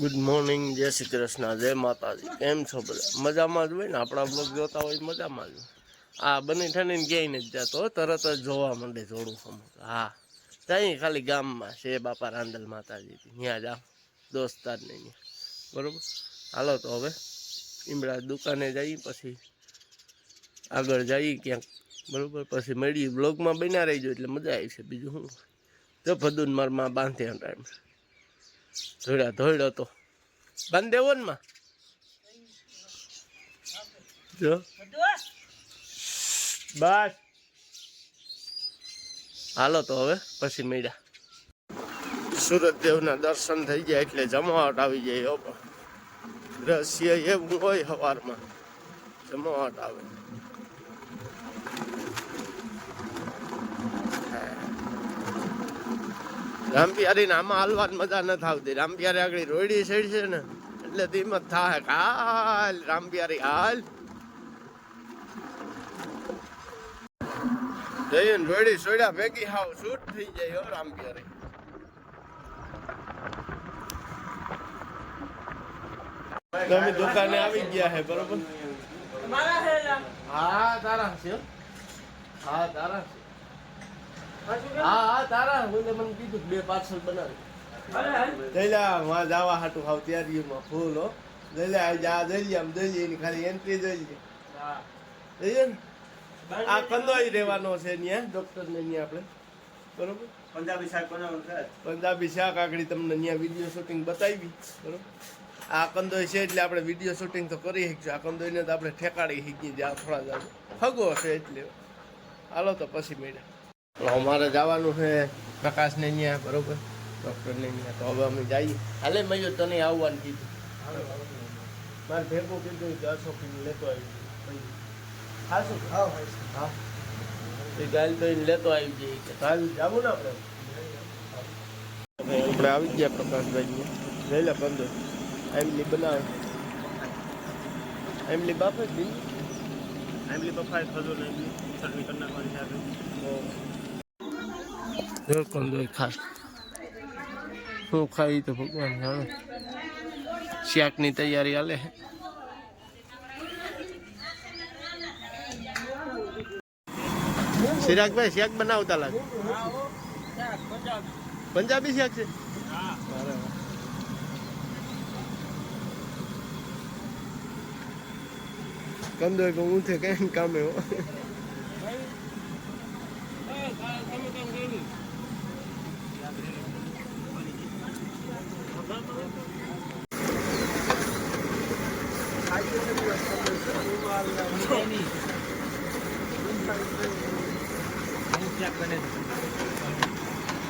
Good morning જય શ્રી કૃષ્ણ, જય માતાજી. કેમ છો બધા? મજામાં જ હોય ને? આપણા બ્લોગ જોતા હોય મજામાં જ આ બની ઠંડીને ક્યાંય નથી જતો તરત જ જોવા માંડે જોડું સમજ હા, ત્યાં ખાલી ગામમાં છે બાપા રાંદલ માતાજી. ત્યાં જાઓ દોસ્તારને ત્યાં બરાબર? હાલો તો હવે ઈમડા દુકાને જઈએ પછી આગળ જઈએ ક્યાંક. બરાબર? પછી મળીએ. બ્લોગમાં બન્યા રહીજો એટલે મજા આવી છે. બીજું શું? જો ભદુન મારમાં બાંધે ટાઈમ. ધોળ્યા ધોળ્યો તો. બંધ દેવો ને બસ. હાલો તો હવે, પછી મળ્યા. સુરત દેવના દર્શન થઈ જાય એટલે જમાવટ આવી જાય દ્રશ્ય. એવું હોય સવારમાં જમાવટ આવે. રામપિયારી આમાં હાલવાની મજા નથી આવતી. રામપિયારી આગળ રોયડી સાઈડ છે ને એટલે ધીમ થાય હાલ રામપિયારી હાલ. જઈને રોયડી સોડ્યા ભેગી હાવ શૂટ થઈ જાય હો રામપિયારી તમે દુકાને આવી ગયા હે બરોબર? હા તારા છે હા તારા છે. હા હા તારા. હું મને કીધું બે પાર્સલ બનાવી. જઈલા માં જવા હાટું હાવ તૈયારીમાં ફૂલ હો. જઈલા આ જા જઈએ આમ જઈએ એની ખાલી એન્ટ્રી જોઈએ જઈએ ને? આ કંદોઈ રહેવાનો છે ત્યાં ડોક્ટર ને ત્યાં આપણે. બરોબર? પંજાબી શાક બનાવવાનું છે. પંજાબી શાક આગળ તમને ત્યાં વીડિયો શૂટિંગ બતાવી. બરોબર? આ કંદોઈ છે એટલે આપણે વીડિયો શૂટિંગ તો કરી શકીશું. આ કંદોઈને તો આપણે ઠેકાડી શકીએ જ્યાં થોડા જાવ ફગો છે એટલે. હાલો તો પછી મળ્યા. અમારે જવાનું છે પ્રકાશને ત્યાં બરોબર? ડૉક્ટરને ત્યાં તો હવે અમે જઈએ. હાલે મયો તને આવવાનું કીધું. મારે ભેગું કીધું દસો કિલો લેતો આવી હા શું? હા એ ગાલ તો એને લેતો આવી જઈએ કે કાલ જાવું ને આપણે? આપણે આવી ગયા પ્રકાશભાઈ લઈ લે પંદર. એમલી બનાવે. એમલી બાપે જ એમલી પપ્પાએ ખજો ને આમલી ચટણી કરી નાખવાની છે આગળ. જો ખાઈ તો ભગવાન જાણે. શાકની તૈયારી હાલે છે ચિરાગભાઈ શાક બનાવતા લાગે? પંજાબી શાક છે. કંદોય ઊંથે કઈ કામે હો.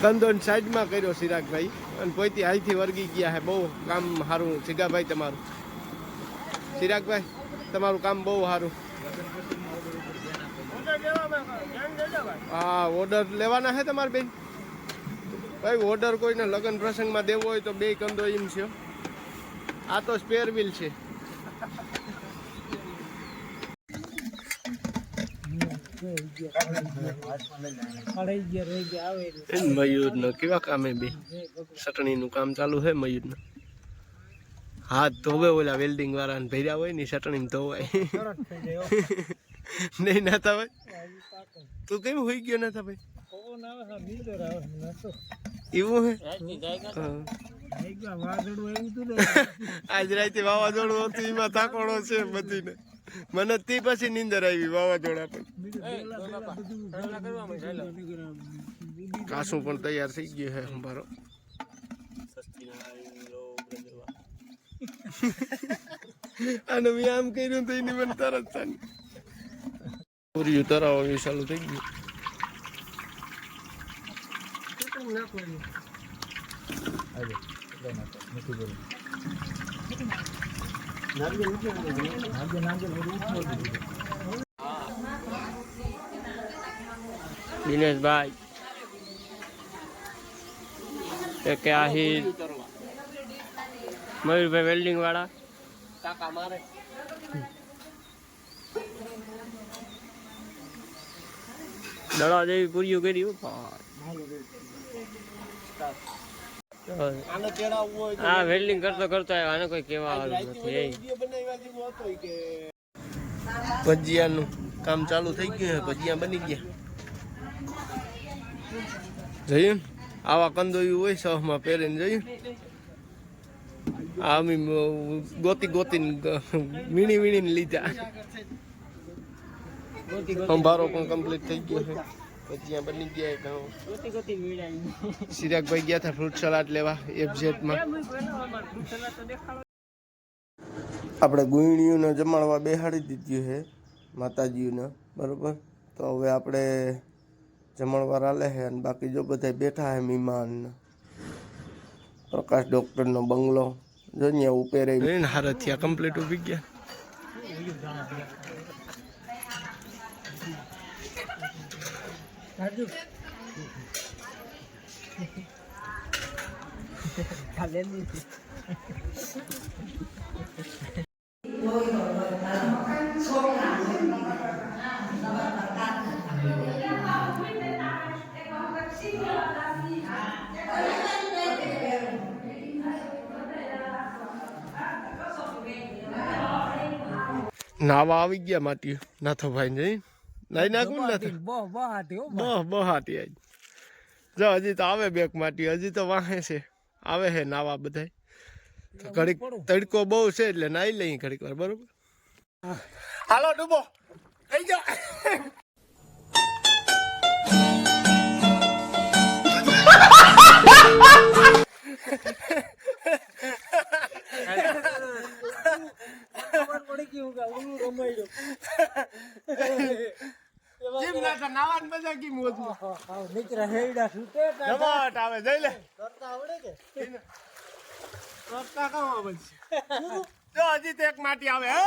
કંદોન સાઈડમાં કર્યો સિરાગભાઈ. અને પોઈથી હાઈથી વર્ગી ગયા હે. બહુ કામ સારું સિગાભાઈ તમારું. સિરાગભાઈ, તમારું કામ બહુ સારું હા ઓર્ડર લેવાના છે તમારે બેન? ભાઈ ઓર્ડર કોઈને લગ્ન પ્રસંગમાં દેવો હોય તો બે કંદો એમ છે. આ તો સ્પેર વ્હીલ છે. મયુર નો કેવા કામે બે ચટણી નું કામ ચાલુ છે મયુરનું હાથ ધોવે ઓલા વેલ્ડિંગ વાળા ભર્યા હોય ને ચટણી ધોવાય. નહીં ના ભાઈ તું કેમ હોઈ ગયો ના ભાઈ? એવું હે? આજ રાતે વાવાઝોડું હતું એમાં તાકોડો છે બધીને. મને તે પછી નીંદર આવી, વાવાઝોડા પણ કાસું પણ તૈયાર થઈ ગયું છે મારો અને મેં આમ કર્યું તો એની મને તરત થાય. પૂર્યું તરાવવાનું ચાલુ થઈ ગયું. દિનેશભાઈ કે આહી મયુરભાઈ વેલ્ડિંગ વાળા કાકા મારે. દડા જેવી પૂરીઓ કરી આ વેલ્ડિંગ કરતો કરતો આવ્યો આને કોઈ કેવા આવ્યું નથી ભજીયાનું કામ ચાલુ થઈ ગયું ભજીયા બની ગયા. જોયું આવા કંદોયું હોય સહમાં પહેરીને જોયું આ અમે ગોતી ગોતીને વીણી વીણીને લીધા. સંભારો પણ કમ્પ્લીટ થઈ ગયો છે. ભજીયા બની ગયા ગોતી સિરાગભાઈ ગયા હતા ફ્રૂટ સલાડ લેવા એફઝેડમાં આપણે ગુણીઓને જમાડવા બેહાડી દીધું છે માતાજીઓને બરોબર? તો હવે આપણે જમણવાર આલે છે અને બાકી જો બધા બેઠા છે મહેમાન પ્રકાશ ડૉક્ટરનો બંગલો જો ને ઉપેરે હારથિયા કમ્પ્લીટ ઊભી ગયા. નાવા આવી ગયા માટી નાથો ભાઈ જઈ નાઈ નાખું ને બહુ બહુ હાથી બહ બહ હાટી આજ જો હજી તો આવે બેક માટી હજી તો વાહે છે. આવે છે નાવા બધાય. ઘડીક તડકો બહુ છે એટલે નાઈ લઈ ઘડીક વાર બરોબર? હાલો ડૂબો. થઈ જાઓ પડી ગયું કે ઓલું કેમ નાવાની મજા કેમ હોતું નીકળે હેડા છૂટે જમાટ આવે જઈ લે. કરતા આવડે કે? કરતા કામ આવે છે. જો હજી તો એક માટી આવે હે?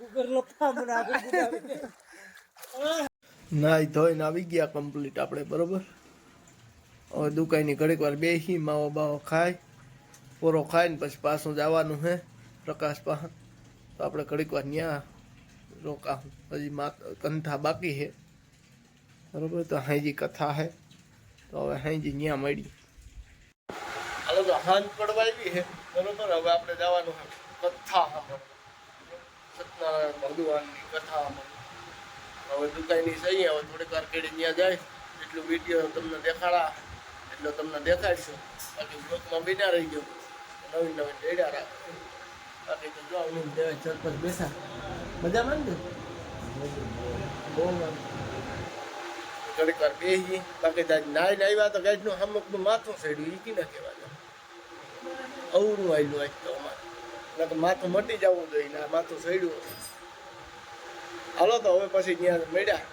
ગુગર લપા મને આગળ ગુડાવી નાઈ ધોઈને આવી ગયા કમ્પ્લીટ આપણે બરોબર? હવે દુકાનની ઘડીક વાર બેસી માવો બાવો ખાય પોરો ખાઈને પછી પાછું જવાનું હે પ્રકાશ પાસે તો આપણે ઘડીક વાર ત્યાં રોકા હજી કંથા બાકી છે. બરોબર? તો હાઈજી કથા છે. તો હવે હાઈજી ત્યાં મળી. હાલો તો હાંજ પડવા આવી છે. બરોબર? હવે આપણે જવાનું છે કથા સત્યનારાયણ ભગવાનની કથા હવે દુકાનની સહી હવે થોડીક વાર કેડી ત્યાં જાય. એટલું વીડિયો તમને દેખાડા. એટલો તમને દેખાડશું. બાકી બ્લોકમાં બીના રહી ગયો. નવી નવી રેડા રાખો બાકી તો જો હું દેવાય સરપંચ બેસા. મજામાં ને? બહુ ઘડીક વાર બેસી બાકી તાજ નાઈ ને તો ગાજનું હમકનું માથું સેડ્યું ઈ કીને કહેવાય અવરું આવેલું આજ તો અમારે. તો માથું મટી જવું જોઈએ ને માથું સડ્યું હાલો તો હવે પછી ત્યાં મળ્યા.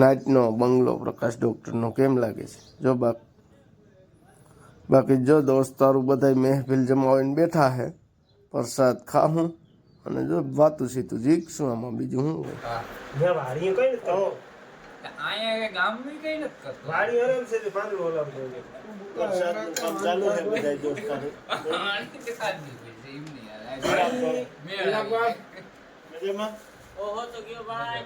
નાચનો બંગલો પ્રકાશ ડોક્ટરનો કેમ લાગે છે? જો બાક બાકી જો દોસ્તારું બધા મહેફિલ જમાવીને બેઠા હે પ્રસાદ ખાહું અને જો વાતું સીતું જીકશું આમાં બીજું શું હોય મેં વાડીએ કઈ નથી કરતો. અહીંયા ગામની કઈ નથી કરતો વાડી હરેલ છે તે પાંદડું હલાવતો હોય. પ્રસાદનું કામ ચાલુ છે બધા દોસ્તારું મજામાં ઓહો તો ગયો ભાઈ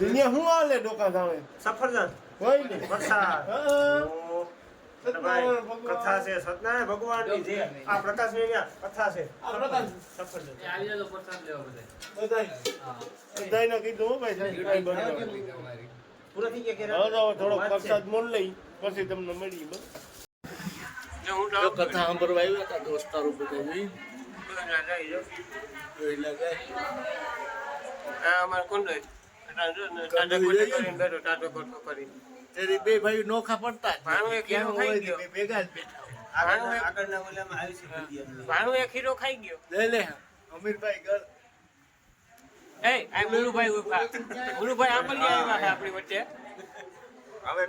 દુનિયા શું હાલે ડોકા ધામે સફરજન હોય ને વરસાદ હા. ઓ, અને ભાઈ, કથા છે સત્યનારાયણ ભગવાનની જે આ પ્રકાશ કથા છે. આ પ્રકાશ સફરજન આવી જાવ પ્રસાદ લેવા બધા. કીધું ભાઈ પૂરા થઈ ગયા કે હવે તો થોડો પ્રસાદ મોલ લઈ પછી તમને મળી બસ. કથા સાંભળવા આવ્યા હતા દોસ્તારો બધા અમારે કોણ? બે ભાઈ નોખા પડતા ભેગા જ બેઠા ખાઈ ગયો લે અમીરભાઈ એ આ મુલુભાઈ મુલુભાઈ આંબલિયા આવ્યા છે આપણી વચ્ચે હવે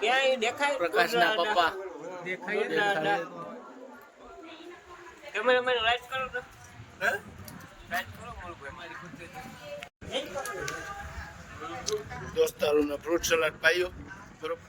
ક્યાંય દેખાય પ્રકાશના પપ્પા દેખાય કેમેરામેન લાઈટ કરો. હે? લાઈટ કરો મુલુભાઈ મારી ખુદ દોસ્તારોને ફ્રૂટ સલાડ પાયો બરોબર?